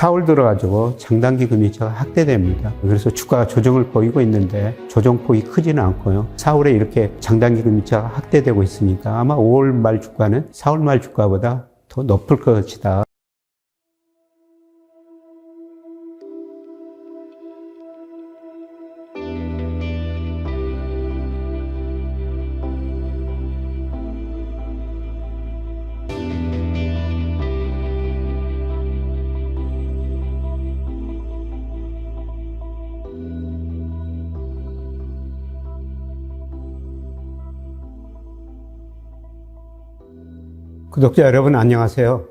4월 들어가지고 장단기 금리차가 확대됩니다. 그래서 주가가 조정을 보이고 있는데 조정폭이 크지는 않고요. 4월에 이렇게 장단기 금리차가 확대되고 있으니까 아마 5월 말 주가는 4월 말 주가보다 더 높을 것이다. 구독자 여러분 안녕하세요.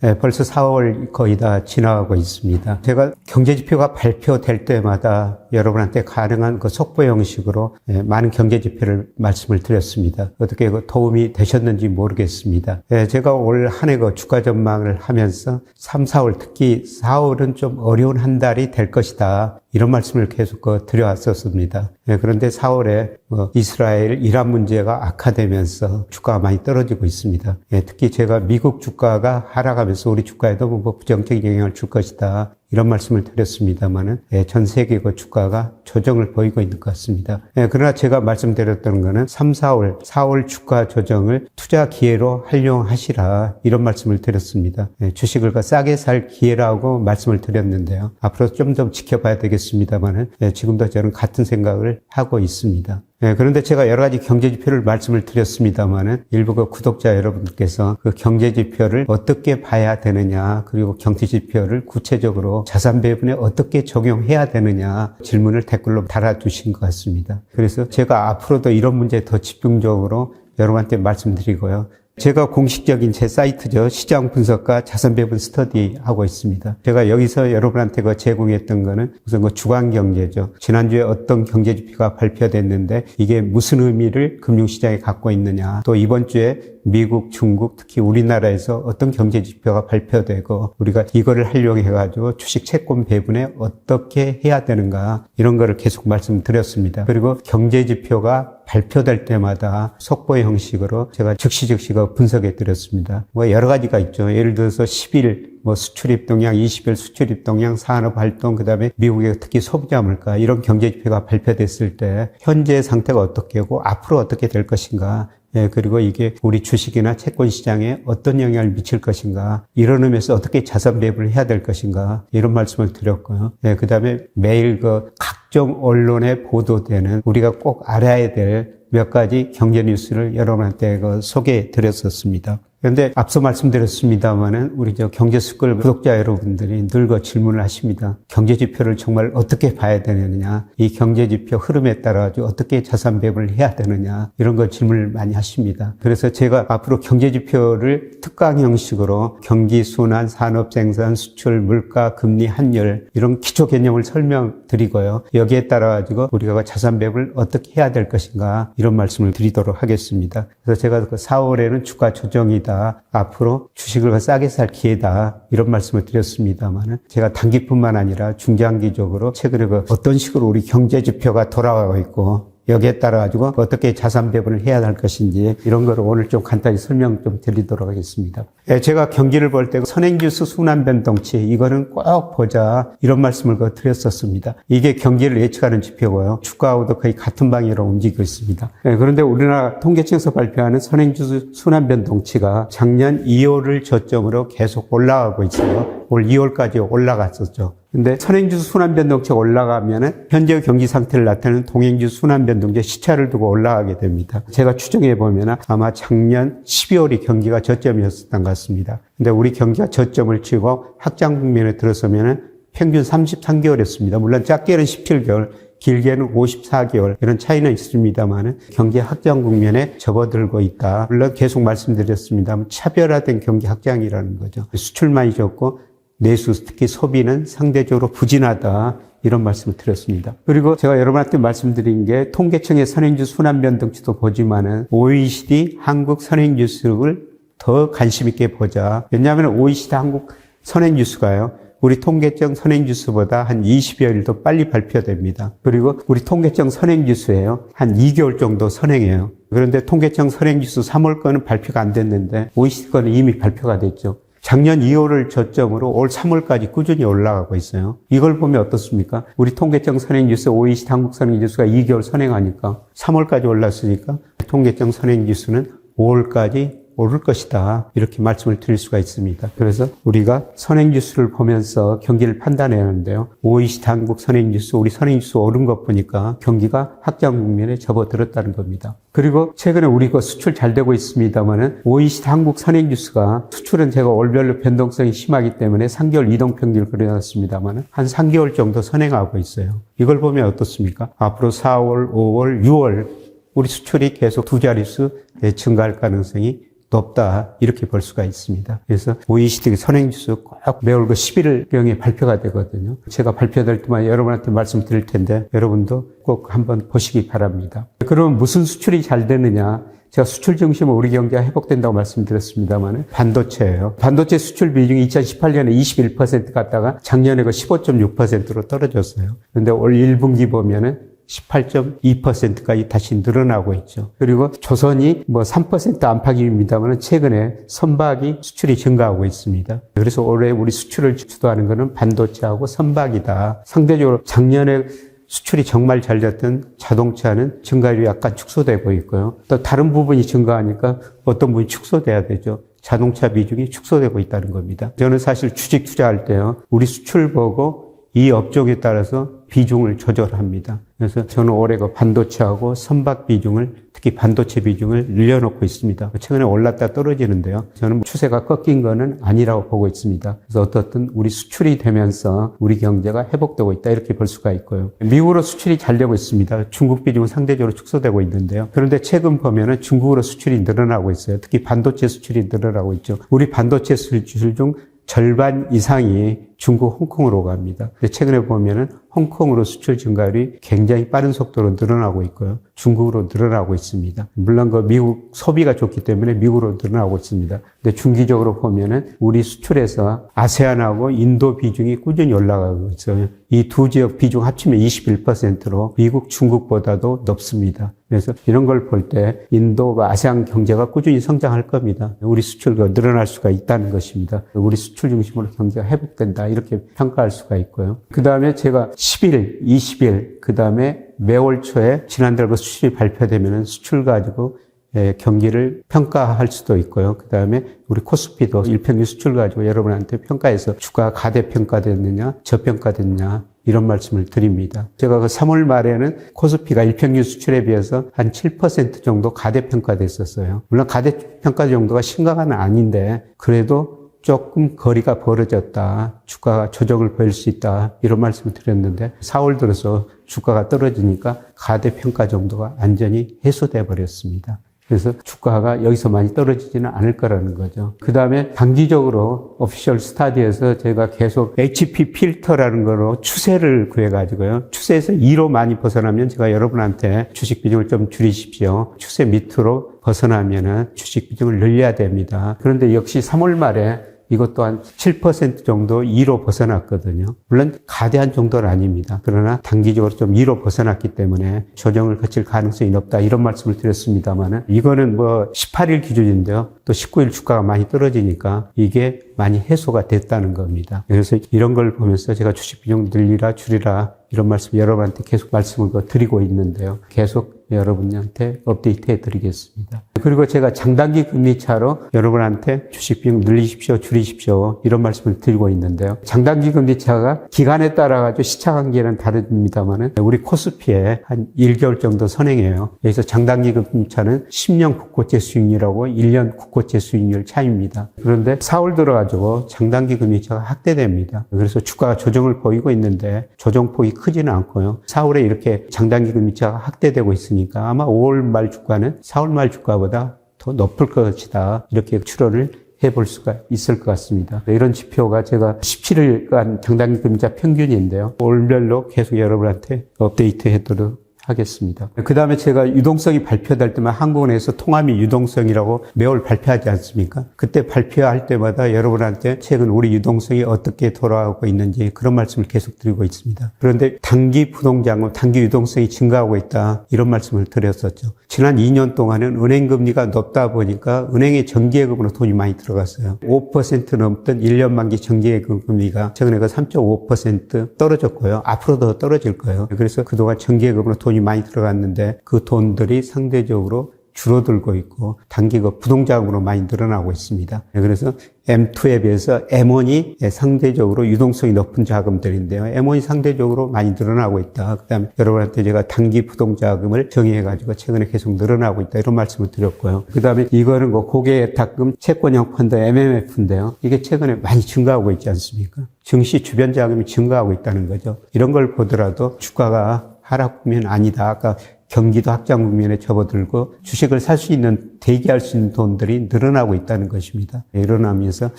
네, 벌써 4월 거의 다 지나가고 있습니다. 제가 경제지표가 발표될 때마다 여러분한테 가능한 그 속보 형식으로 네, 많은 경제지표를 말씀을 드렸습니다. 어떻게 그 도움이 되셨는지 모르겠습니다. 네, 제가 올 한 해 그 주가 전망을 하면서 3, 4월 특히 4월은 좀 어려운 한 달이 될 것이다. 이런 말씀을 계속 그 드려왔었습니다. 네, 그런데 4월에 뭐 이스라엘 이란 문제가 악화되면서 주가가 많이 떨어지고 있습니다. 예, 특히 제가 미국 주가가 하락하면서 우리 주가에도 뭐 부정적인 영향을 줄 것이다. 이런 말씀을 드렸습니다만은 예, 전 세계 그 주가가 조정을 보이고 있는 것 같습니다. 예, 그러나 제가 말씀드렸던 거는 3, 4월, 4월 주가 조정을 투자 기회로 활용하시라 이런 말씀을 드렸습니다. 예, 주식을 그 싸게 살 기회라고 말씀을 드렸는데요. 앞으로 좀 더 지켜봐야 되겠습니다만은 예, 지금도 저는 같은 생각을 하고 있습니다. 예, 그런데 제가 여러 가지 경제 지표를 말씀을 드렸습니다만은 일부 그 구독자 여러분께서 그 경제 지표를 어떻게 봐야 되느냐 그리고 경제 지표를 구체적으로 자산 배분에 어떻게 적용해야 되느냐 질문을 댓글로 달아주신 것 같습니다. 그래서 제가 앞으로도 이런 문제에 더 집중적으로 여러분한테 말씀드리고요. 제가 공식적인 제 사이트죠. 시장 분석과 자산 배분 스터디 하고 있습니다. 제가 여기서 여러분한테 그 제공했던 거는 우선 그 주간 경제죠. 지난주에 어떤 경제 지표가 발표됐는데 이게 무슨 의미를 금융시장에 갖고 있느냐. 또 이번 주에 미국, 중국, 특히 우리나라에서 어떤 경제 지표가 발표되고 우리가 이거를 활용해 가지고 주식 채권 배분에 어떻게 해야 되는가 이런 거를 계속 말씀드렸습니다. 그리고 경제 지표가 발표될 때마다 속보 형식으로 제가 즉시 즉시 그 분석해 드렸습니다. 뭐 여러 가지가 있죠. 예를 들어서 10일 뭐 수출입 동향, 20일 수출입 동향, 산업 활동, 그다음에 미국의 특히 소비자 물가 이런 경제 지표가 발표됐을 때 현재 상태가 어떻게고 앞으로 어떻게 될 것인가 예, 그리고 이게 우리 주식이나 채권 시장에 어떤 영향을 미칠 것인가, 이런 의미에서 어떻게 자산 배분을 해야 될 것인가, 이런 말씀을 드렸고요. 예, 그 다음에 매일 그 각종 언론에 보도되는 우리가 꼭 알아야 될 몇 가지 경제 뉴스를 여러분한테 그 소개해 드렸었습니다. 그런데 앞서 말씀드렸습니다만은 우리 저 경제 스쿨 구독자 여러분들이 늘그 질문을 하십니다. 경제 지표를 정말 어떻게 봐야 되느냐, 이 경제 지표 흐름에 따라 서 어떻게 자산 배분을 해야 되느냐 이런 거 질문을 많이 하십니다. 그래서 제가 앞으로 경제 지표를 특강 형식으로 경기 순환, 산업 생산, 수출, 물가, 금리, 환율 이런 기초 개념을 설명드리고요. 여기에 따라 가지고 우리가 그 자산 배분을 어떻게 해야 될 것인가 이런 말씀을 드리도록 하겠습니다. 그래서 제가 그 4월에는 주가 조정이 다. 앞으로 주식을 싸게 살 기회다. 이런 말씀을 드렸습니다만은 제가 단기뿐만 아니라 중장기적으로 최근에 그 어떤 식으로 우리 경제 지표가 돌아가고 있고 여기에 따라 가지고 어떻게 자산 배분을 해야 할 것인지 이런 거를 오늘 좀 간단히 설명 좀 드리도록 하겠습니다. 예, 제가 경기를 볼 때 선행지수 순환 변동치 이거는 꼭 보자 이런 말씀을 그 드렸었습니다. 이게 경기를 예측하는 지표고요. 주가하고도 거의 같은 방향으로 움직이고 있습니다. 예, 그런데 우리나라 통계청에서 발표하는 선행지수 순환 변동치가 작년 2월을 저점으로 계속 올라가고 있어요. 올 2월까지 올라갔었죠. 근데 선행지수 순환 변동치가 올라가면은 현재 경기 상태를 나타내는 동행지수 순환 변동치 시차를 두고 올라가게 됩니다. 제가 추정해 보면 아마 작년 12월이 경기가 저점이었던 것 같습니다. 근데 우리 경기가 저점을 치고 확장 국면에 들어서면은 평균 33개월이었습니다. 물론 작게는 17개월, 길게는 54개월 이런 차이는 있습니다만은 경제 확장 국면에 접어들고 있다. 물론 계속 말씀드렸습니다만 차별화된 경기 확장이라는 거죠. 수출만이 적고 내수 특히 소비는 상대적으로 부진하다. 이런 말씀을 드렸습니다. 그리고 제가 여러분한테 말씀드린 게 통계청의 선행주 순환 변동치도 보지만은 OECD 한국 선행지수를 더 관심 있게 보자. 왜냐하면 OECD 한국 선행지수가요. 우리 통계청 선행지수보다 한 20여일 더 빨리 발표됩니다. 그리고 우리 통계청 선행지수예요. 한 2개월 정도 선행해요. 그런데 통계청 선행지수 3월 거는 발표가 안 됐는데 OECD 거는 이미 발표가 됐죠. 작년 2월을 저점으로 올 3월까지 꾸준히 올라가고 있어요. 이걸 보면 어떻습니까? 우리 통계청 선행지수 OECD 한국 선행지수가 2개월 선행하니까 3월까지 올랐으니까 통계청 선행지수는 5월까지 오를 것이다. 이렇게 말씀을 드릴 수가 있습니다. 그래서 우리가 선행지수를 보면서 경기를 판단해야 하는데요. OECD 한국 선행지수, 우리 선행지수 오른 것 보니까 경기가 확장 국면에 접어들었다는 겁니다. 그리고 최근에 우리 그 수출 잘 되고 있습니다만은 OECD 한국 선행지수가 수출은 제가 월별로 변동성이 심하기 때문에 3개월 이동평균을 그려놨습니다만은 한 3개월 정도 선행하고 있어요. 이걸 보면 어떻습니까? 앞으로 4월, 5월, 6월 우리 수출이 계속 두 자릿수 증가할 가능성이 높다 이렇게 볼 수가 있습니다. 그래서 OECD 선행지수 꼭 매월 그 11일경에 발표가 되거든요. 제가 발표될 때만 여러분한테 말씀드릴 텐데 여러분도 꼭 한번 보시기 바랍니다. 그럼 무슨 수출이 잘 되느냐? 제가 수출 중심으로 우리 경제가 회복된다고 말씀드렸습니다만 반도체예요. 반도체 수출 비중이 2018년에 21% 갔다가 작년에 그 15.6%로 떨어졌어요. 그런데 올 1분기 보면은 18.2%까지 다시 늘어나고 있죠. 그리고 조선이 뭐 3% 안팎입니다만 최근에 선박이 수출이 증가하고 있습니다. 그래서 올해 우리 수출을 주도하는 것은 반도체하고 선박이다. 상대적으로 작년에 수출이 정말 잘 됐던 자동차는 증가율이 약간 축소되고 있고요. 또 다른 부분이 증가하니까 어떤 부분이 축소돼야 되죠. 자동차 비중이 축소되고 있다는 겁니다. 저는 사실 주식 투자할 때요. 우리 수출 보고 이 업종에 따라서 비중을 조절합니다. 그래서 저는 올해 그 반도체하고 선박 비중을 특히 반도체 비중을 늘려놓고 있습니다. 최근에 올랐다 떨어지는데요. 저는 추세가 꺾인 거는 아니라고 보고 있습니다. 그래서 어떻든 우리 수출이 되면서 우리 경제가 회복되고 있다 이렇게 볼 수가 있고요. 미국으로 수출이 잘 되고 있습니다. 중국 비중은 상대적으로 축소되고 있는데요. 그런데 최근 보면은 중국으로 수출이 늘어나고 있어요. 특히 반도체 수출이 늘어나고 있죠. 우리 반도체 수출 중 절반 이상이 중국 홍콩으로 갑니다. 최근에 보면은 홍콩으로 수출 증가율이 굉장히 빠른 속도로 늘어나고 있고요. 중국으로 늘어나고 있습니다. 물론 그 미국 소비가 좋기 때문에 미국으로 늘어나고 있습니다. 근데 중기적으로 보면은 우리 수출에서 아세안하고 인도 비중이 꾸준히 올라가고 있어요. 이 두 지역 비중 합치면 21%로 미국, 중국보다도 높습니다. 그래서 이런 걸 볼 때 인도가 아세안 경제가 꾸준히 성장할 겁니다. 우리 수출가 늘어날 수가 있다는 것입니다. 우리 수출 중심으로 경제가 회복된다. 이렇게 평가할 수가 있고요. 그 다음에 제가 10일, 20일, 그 다음에 매월 초에 지난달 그 수출이 발표되면 수출 가지고 예, 경기를 평가할 수도 있고요. 그 다음에 우리 코스피도 일평균 수출 가지고 여러분한테 평가해서 주가 가대평가됐느냐, 저평가됐느냐, 이런 말씀을 드립니다. 제가 그 3월 말에는 코스피가 일평균 수출에 비해서 한 7% 정도 가대평가됐었어요. 물론 가대평가 정도가 심각한 아닌데, 그래도 조금 거리가 벌어졌다. 주가가 조정을 보일 수 있다. 이런 말씀을 드렸는데 4월 들어서 주가가 떨어지니까 가대평가 정도가 완전히 해소돼 버렸습니다. 그래서 주가가 여기서 많이 떨어지지는 않을 거라는 거죠. 그 다음에 단기적으로 오피셜 스타디에서 제가 계속 HP 필터라는 거로 추세를 구해가지고요. 추세에서 2로 많이 벗어나면 제가 여러분한테 주식 비중을 좀 줄이십시오. 추세 밑으로 벗어나면은 주식 비중을 늘려야 됩니다. 그런데 역시 3월 말에 이것 또한 7% 정도 2로 벗어났거든요. 물론 가대한 정도는 아닙니다. 그러나 단기적으로 좀 2로 벗어났기 때문에 조정을 거칠 가능성이 높다 이런 말씀을 드렸습니다만은 이거는 뭐 18일 기준인데요. 또 19일 주가가 많이 떨어지니까 이게 많이 해소가 됐다는 겁니다. 그래서 이런 걸 보면서 제가 주식 비중 늘리라 줄이라 이런 말씀 여러분한테 계속 말씀을 드리고 있는데요. 계속 여러분한테 업데이트 해 드리겠습니다. 그리고 제가 장단기 금리 차로 여러분한테 주식 비용 늘리십시오, 줄이십시오 이런 말씀을 드리고 있는데요. 장단기 금리 차가 기간에 따라 가지고 시차 관계는 다릅니다만은 우리 코스피에 한 1개월 정도 선행해요. 여기서 장단기 금리 차는 10년 국고채 수익률하고 1년 국고채 수익률 차이입니다. 그런데 4월 들어가지고 장단기 금리 차가 확대됩니다. 그래서 주가가 조정을 보이고 있는데 조정폭이 크지는 않고요. 4월에 이렇게 장단기 금리 차가 확대되고 있으니 있으니까 아마 5월 말 주가는 4월 말 주가보다 더 높을 것이다. 이렇게 추론을 해볼 수가 있을 것 같습니다. 이런 지표가 제가 17일간 장단기 금리자 평균인데요. 월별로 계속 여러분한테 업데이트 해도록 하겠습니다. 그 다음에 제가 유동성이 발표될 때만 한국은행에서 통화미 유동성이라고 매월 발표하지 않습니까? 그때 발표할 때마다 여러분한테 최근 우리 유동성이 어떻게 돌아가고 있는지 그런 말씀을 계속 드리고 있습니다. 그런데 단기 부동자금, 단기 유동성이 증가하고 있다 이런 말씀을 드렸었죠. 지난 2년 동안은 은행 금리가 높다 보니까 은행의 정기예금으로 돈이 많이 들어갔어요. 5% 넘던 1년 만기 정기예금 금리가 최근에 그 3.5% 떨어졌고요. 앞으로 더 떨어질 거예요. 그래서 그동안 정기예금으로 돈이 많이 들어갔는데 그 돈들이 상대적으로 줄어들고 있고 단기가 부동자금으로 많이 늘어나고 있습니다. 그래서 M2에 비해서 M1이 상대적으로 유동성이 높은 자금들인데요. M1이 상대적으로 많이 늘어나고 있다. 그다음에 여러분한테 제가 단기 부동자금을 정의해가지고 최근에 계속 늘어나고 있다 이런 말씀을 드렸고요. 그다음에 이거는 뭐 고객예탁금 채권형 펀드 MMF인데요. 이게 최근에 많이 증가하고 있지 않습니까? 증시 주변 자금이 증가하고 있다는 거죠. 이런 걸 보더라도 주가가 하락 국면 아니다. 아까 경기도 확장 국면에 접어들고 주식을 살 수 있는 대기할 수 있는 돈들이 늘어나고 있다는 것입니다. 일어나면서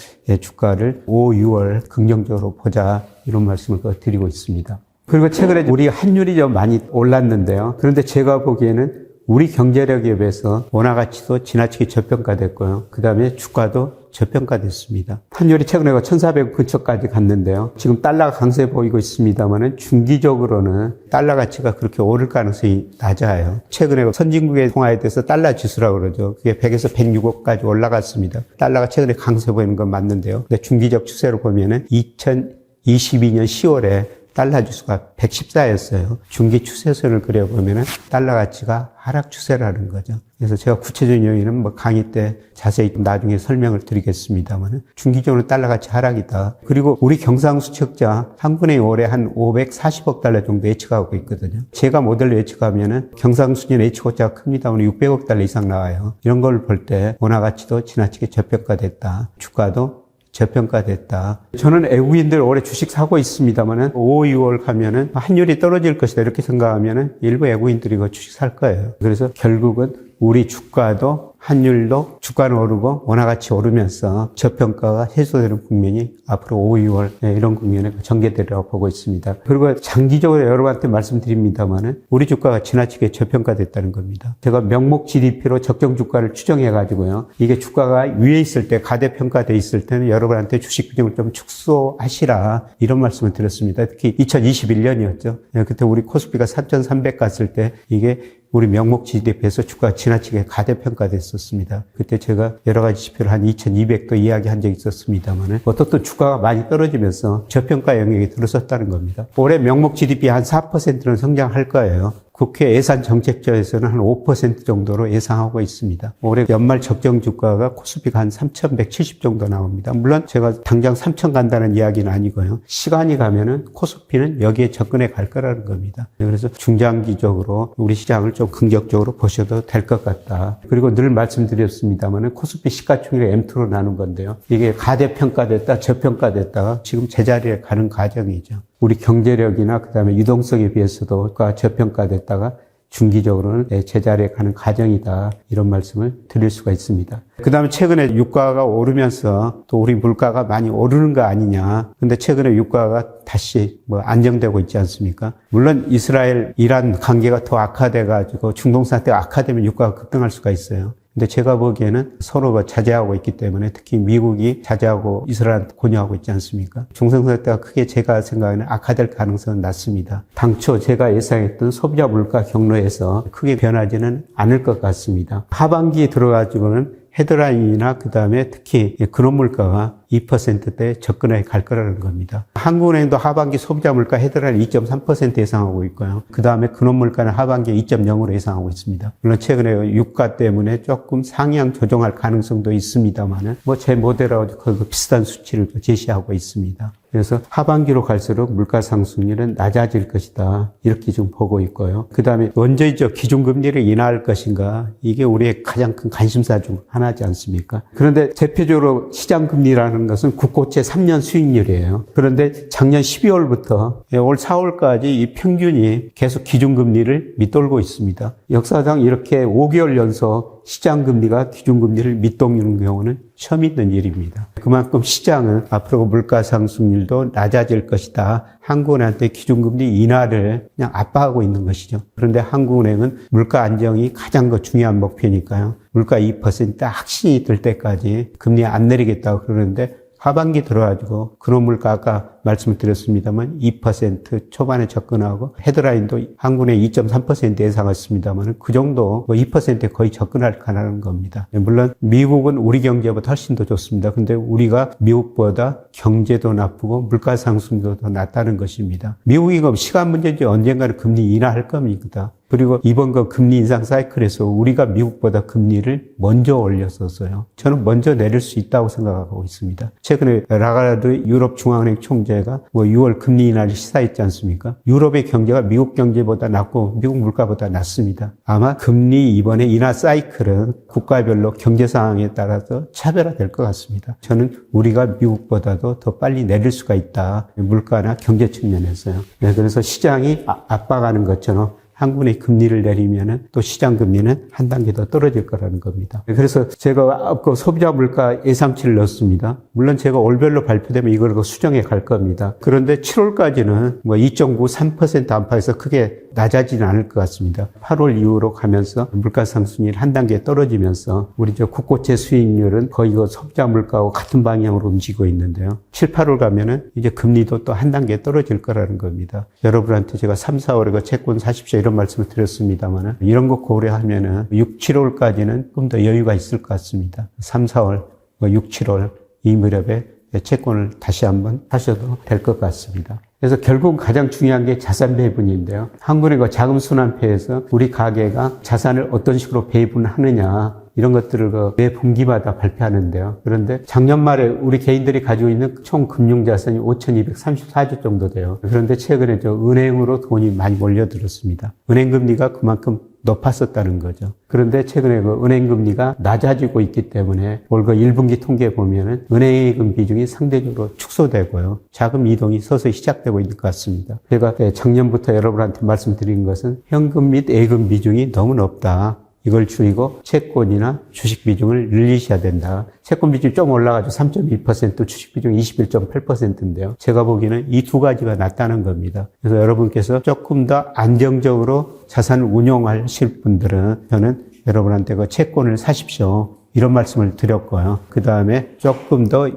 주가를 5, 6월 긍정적으로 보자 이런 말씀을 드리고 있습니다. 그리고 최근에 우리 환율이 좀 많이 올랐는데요. 그런데 제가 보기에는 우리 경제력에 비해서 원화 가치도 지나치게 저평가됐고요. 그 다음에 주가도 저평가됐습니다. 환율이 최근에 1,400 근처까지 갔는데요. 지금 달러가 강세 보이고 있습니다만은 중기적으로는 달러 가치가 그렇게 오를 가능성이 낮아요. 최근에 선진국의 통화에 대해서 달러 지수라고 그러죠. 그게 100에서 106억까지 올라갔습니다. 달러가 최근에 강세 보이는 건 맞는데요. 근데 중기적 추세로 보면은 2022년 10월에 달러 지수가 114였어요. 중기 추세선을 그려보면은 달러 가치가 하락 추세라는 거죠. 그래서 제가 구체적인 요인은 뭐 강의 때 자세히 나중에 설명을 드리겠습니다만은 중기적으로 달러 가치 하락이다. 그리고 우리 경상수척자 한국은행이 올해 한 540억 달러 정도 예측하고 있거든요. 제가 모델로 예측하면은 경상수진 예측고자가 큽니다만 600억 달러 이상 나와요. 이런 걸 볼 때 원화 가치도 지나치게 저평가됐다. 주가도 저평가됐다. 저는 외국인들 올해 주식 사고 있습니다만은 5, 6월 가면은 환율이 떨어질 것이다 이렇게 생각하면은 일부 외국인들이 그 주식 살 거예요. 그래서 결국은 우리 주가도 환율도 주가는 오르고 원화 가치 오르면서 저평가가 해소되는 국면이 앞으로 5, 6월 이런 국면에 전개되리라고 보고 있습니다. 그리고 장기적으로 여러분한테 말씀드립니다만은 우리 주가가 지나치게 저평가됐다는 겁니다. 제가 명목 GDP로 적정 주가를 추정해 가지고요. 이게 주가가 위에 있을 때 가대평가돼 있을 때는 여러분한테 주식 비중을 좀 축소하시라 이런 말씀을 드렸습니다. 특히 2021년이었죠. 그때 우리 코스피가 3,300 갔을 때 이게 우리 명목 GDP에서 주가가 지나치게 가대평가됐 었습니다. 그때 제가 여러 가지 지표를 한 2200도 이야기한 적이 있었습니다만 어떻든 주가가 많이 떨어지면서 저평가 영역에 들어섰다는 겁니다. 올해 명목 GDP 한 4%는 성장할 거예요. 국회 예산 정책처에서는 한 5% 정도로 예상하고 있습니다. 올해 연말 적정 주가가 코스피가 한 3,170 정도 나옵니다. 물론 제가 당장 3,000 간다는 이야기는 아니고요. 시간이 가면은 코스피는 여기에 접근해 갈 거라는 겁니다. 그래서 중장기적으로 우리 시장을 좀 긍정적으로 보셔도 될 것 같다. 그리고 늘 말씀드렸습니다만은 코스피 시가총액 M2로 나눈 건데요. 이게 가대평가됐다, 저평가됐다 지금 제자리에 가는 과정이죠. 우리 경제력이나 그다음에 유동성에 비해서도 저평가됐다가 중기적으로는 제자리에 가는 과정이다 이런 말씀을 드릴 수가 있습니다. 그 다음에 최근에 유가가 오르면서 또 우리 물가가 많이 오르는 거 아니냐. 근데 최근에 유가가 다시 뭐 안정되고 있지 않습니까? 물론 이스라엘, 이란 관계가 더 악화돼 가지고 중동 사태가 악화되면 유가가 급등할 수가 있어요. 근데 제가 보기에는 서로가 자제하고 있기 때문에 특히 미국이 자제하고 이스라엘한테 권유하고 있지 않습니까? 중성사태가 크게 제가 생각하는 악화될 가능성은 낮습니다. 당초 제가 예상했던 소비자 물가 경로에서 크게 변하지는 않을 것 같습니다. 하반기에 들어가지고는 헤드라인이나 그 다음에 특히 근원 물가가 2%대 접근해 갈 거라는 겁니다. 한국은행도 하반기 소비자 물가 헤드라인 2.3% 예상하고 있고요. 그 다음에 근원 물가는 하반기 2.0으로 예상하고 있습니다. 물론 최근에 유가 때문에 조금 상향 조정할 가능성도 있습니다만은 뭐 제 모델하고 그 비슷한 수치를 제시하고 있습니다. 그래서 하반기로 갈수록 물가 상승률은 낮아질 것이다. 이렇게 지금 보고 있고요. 그 다음에 언제죠? 기준금리를 인하할 것인가? 이게 우리의 가장 큰 관심사 중 하나지 않습니까? 그런데 대표적으로 시장금리라는 것은 국고채 3년 수익률이에요. 그런데 작년 12월부터 올 4월까지 이 평균이 계속 기준금리를 밑돌고 있습니다. 역사상 이렇게 5개월 연속 시장 금리가 기준 금리를 밑동이는 경우는 처음 있는 일입니다. 그만큼 시장은 앞으로 물가 상승률도 낮아질 것이다. 한국은행한테 기준금리 인하를 그냥 압박하고 있는 것이죠. 그런데 한국은행은 물가 안정이 가장 그 중요한 목표니까요. 물가 2% 확신이 들 때까지 금리 안 내리겠다고 그러는데 하반기 들어가지고 근원 물가 아까 말씀을 드렸습니다만 2% 초반에 접근하고 헤드라인도 한군에 2.3% 예상했습니다만 그 정도 뭐 2%에 거의 접근할 가능한 겁니다. 물론 미국은 우리 경제보다 훨씬 더 좋습니다. 근데 우리가 미국보다 경제도 나쁘고 물가 상승도 더 낮다는 것입니다. 미국이 그럼 시간 문제인지 언젠가는 금리 인하할 겁니다. 그리고 이번 그 금리 인상 사이클에서 우리가 미국보다 금리를 먼저 올렸었어요. 저는 먼저 내릴 수 있다고 생각하고 있습니다. 최근에 라가르드 유럽 중앙은행 총재가 뭐 6월 금리 인하를 시사했지 않습니까? 유럽의 경제가 미국 경제보다 낮고 미국 물가보다 낮습니다. 아마 금리 이번에 인하 사이클은 국가별로 경제 상황에 따라서 차별화될 것 같습니다. 저는 우리가 미국보다도 더 빨리 내릴 수가 있다. 물가나 경제 측면에서요. 네, 그래서 시장이 아- 압박하는 것처럼 한국의 금리를 내리면은 또 시장 금리는 한 단계 더 떨어질 거라는 겁니다. 그래서 제가 그 소비자 물가 예상치를 넣었습니다. 물론 제가 올별로 발표되면 이걸 그 수정해 갈 겁니다. 그런데 7월까지는 뭐 2.9, 3% 안팎에서 크게 낮아지는 않을 것 같습니다. 8월 이후로 가면서 물가 상승률 한 단계 떨어지면서 우리 저 국고채 수익률은 거의 그 소비자 물가하고 같은 방향으로 움직이고 있는데요. 7, 8월 가면은 이제 금리도 또 한 단계 떨어질 거라는 겁니다. 여러분한테 제가 3, 4월에 그 채권 사십시오 이런 말씀을 드렸습니다만은 이런 거 고려하면은 6, 7월까지는 좀더 여유가 있을 것 같습니다. 3, 4월, 뭐 6, 7월 이 무렵에 채권을 다시 한번 하셔도 될 것 같습니다. 그래서 결국 가장 중요한 게 자산 배분인데요. 한국의 자금 순환표에서 우리 가계가 자산을 어떤 식으로 배분하느냐 이런 것들을 그 매 분기마다 발표하는데요. 그런데 작년 말에 우리 개인들이 가지고 있는 총 금융 자산이 5,234조 정도 돼요. 그런데 최근에 저 은행으로 돈이 많이 몰려들었습니다. 은행 금리가 그만큼 높았었다는 거죠. 그런데 최근에 그 은행 금리가 낮아지고 있기 때문에 올그 1분기 통계 보면은 은행예금 비중이 상대적으로 축소되고요. 자금 이동이 서서히 시작되고 있는 것 같습니다. 제가 작년부터 여러분한테 말씀드린 것은 현금 및 예금 비중이 너무 높다. 이걸 줄이고 채권이나 주식 비중을 늘리셔야 된다. 채권 비중이 좀 올라가지고 3.2%, 주식 비중 21.8%인데요. 제가 보기에는 이 두 가지가 낫다는 겁니다. 그래서 여러분께서 조금 더 안정적으로 자산을 운용하실 분들은 저는 여러분한테 그 채권을 사십시오. 이런 말씀을 드렸고요. 그 다음에 조금 더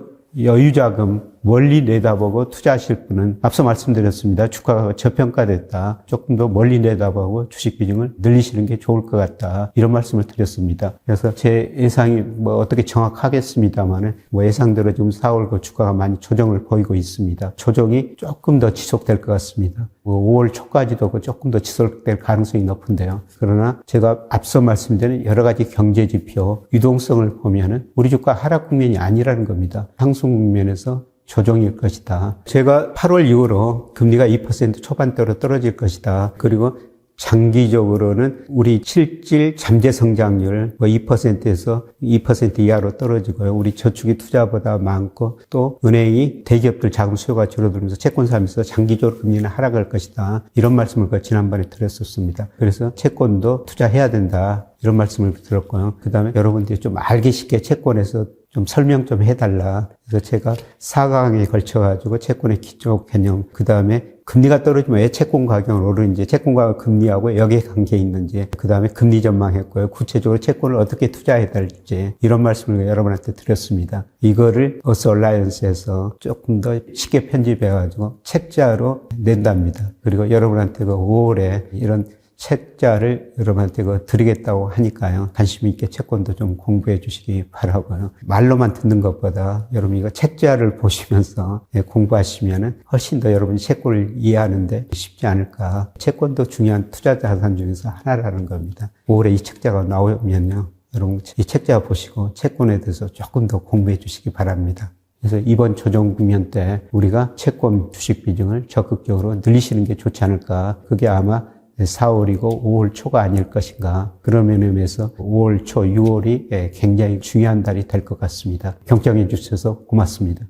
여유 자금 멀리 내다보고 투자하실 분은 앞서 말씀드렸습니다. 주가가 저평가됐다. 조금 더 멀리 내다보고 주식 비중을 늘리시는 게 좋을 것 같다. 이런 말씀을 드렸습니다. 그래서 제 예상이 뭐 어떻게 정확하겠습니다만은 뭐 예상대로 지금 4월 그 주가가 많이 조정을 보이고 있습니다. 조정이 조금 더 지속될 것 같습니다. 뭐 5월 초까지도 그 조금 더 지속될 가능성이 높은데요. 그러나 제가 앞서 말씀드린 여러 가지 경제 지표 유동성을 보면은 우리 주가 하락 국면이 아니라는 겁니다. 상승 국면에서 조정일 것이다. 제가 8월 이후로 금리가 2% 초반대로 떨어질 것이다. 그리고 장기적으로는 우리 실질 잠재 성장률 뭐 2%에서 2% 이하로 떨어지고요. 우리 저축이 투자보다 많고 또 은행이 대기업들 자금 수요가 줄어들면서 채권 사면서 장기적으로 금리는 하락할 것이다. 이런 말씀을 그 지난번에 드렸었습니다. 그래서 채권도 투자해야 된다. 이런 말씀을 들었고요. 그 다음에 여러분들이 좀 알기 쉽게 채권에서 좀 설명 좀 해달라. 그래서 제가 4강에 걸쳐가지고 채권의 기초 개념, 그 다음에 금리가 떨어지면 왜 채권 가격을 오르는지, 채권과 금리하고 여기에 관계 있는지, 그 다음에 금리 전망했고요. 구체적으로 채권을 어떻게 투자해야 될지, 이런 말씀을 여러분한테 드렸습니다. 이거를 어스 얼라이언스에서 조금 더 쉽게 편집해가지고 책자로 낸답니다. 그리고 여러분한테 그 5월에 이런 책자를 여러분한테 그 드리겠다고 하니까요. 관심 있게 채권도 좀 공부해 주시기 바라고요. 말로만 듣는 것보다 여러분 이거 책자를 보시면서 예, 공부하시면은 훨씬 더 여러분이 채권을 이해하는데 쉽지 않을까. 채권도 중요한 투자 자산 중에서 하나라는 겁니다. 5월에 이 책자가 나오면요. 여러분 이 책자 보시고 채권에 대해서 조금 더 공부해 주시기 바랍니다. 그래서 이번 조정 국면 때 우리가 채권 주식 비중을 적극적으로 늘리시는 게 좋지 않을까. 그게 아마 4월이고 5월 초가 아닐 것인가. 그런 면에서 5월 초, 6월이 굉장히 중요한 달이 될 것 같습니다. 경청해 주셔서 고맙습니다.